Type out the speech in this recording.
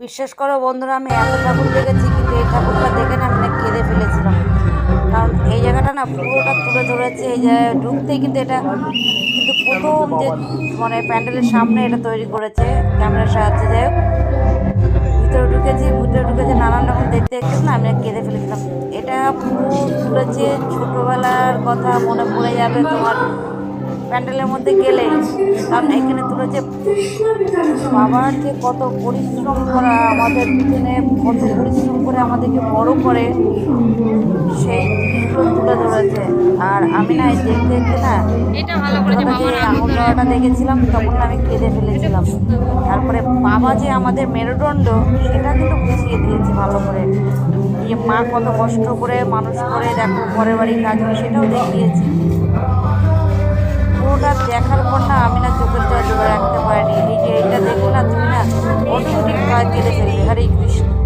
বিশ্বাস করো বন্ধুরা, আমি এত ঠাকুর দেখেছি, কিন্তু এই ঠাকুরটা দেখে না আমি কেঁদে ফেলেছিলাম। কারণ এই জায়গাটা না পুরোটা তুলে ধরেছে, এই জায়গায় ঢুকতেই কিন্তু এটা, কিন্তু প্রথম যে মানে প্যান্ডেলের সামনে এটা তৈরি করেছে, ক্যামেরার সাহায্যে যাই হোক, ভিতরে ঢুকেছি, ভিতরে ঢুকেছে, নানান রকম দেখতে দেখতে না আমি কেঁদে ফেলেছিলাম। এটা পুরো তুলেছে, ছোটোবেলার কথা মনে পড়ে যাবে তোমার। প্যান্ডেলের মধ্যে গেলে কারণ এখানে তুলেছে বাবার যে কত পরিশ্রম করা আমাদের পিছনে কত পরিশ্রম করে আমাদেরকে বড় করে সেই জিনিসগুলো তুলে ধরেছে। আর আমি না দেখতে দেখতে না যে আনন্দটা দেখেছিলাম তখন আমি কেঁদে ফেলেছিলাম। তারপরে বাবা যে আমাদের মেরুদণ্ড সেটা কিন্তু বুঝিয়ে দিয়েছে ভালো করে। যে মা কত কষ্ট করে মানুষ করে দেখো পরের বাড়ি কাজ সেটাও দেখিয়েছে। দেখার পর না আমি না চোখের জল ধরে রাখতে পারিনি। এই যে এইটা দেখো না তুমি না অটোমেটিক কাজ কেটে ফেলবে। হরে কৃষ্ণ।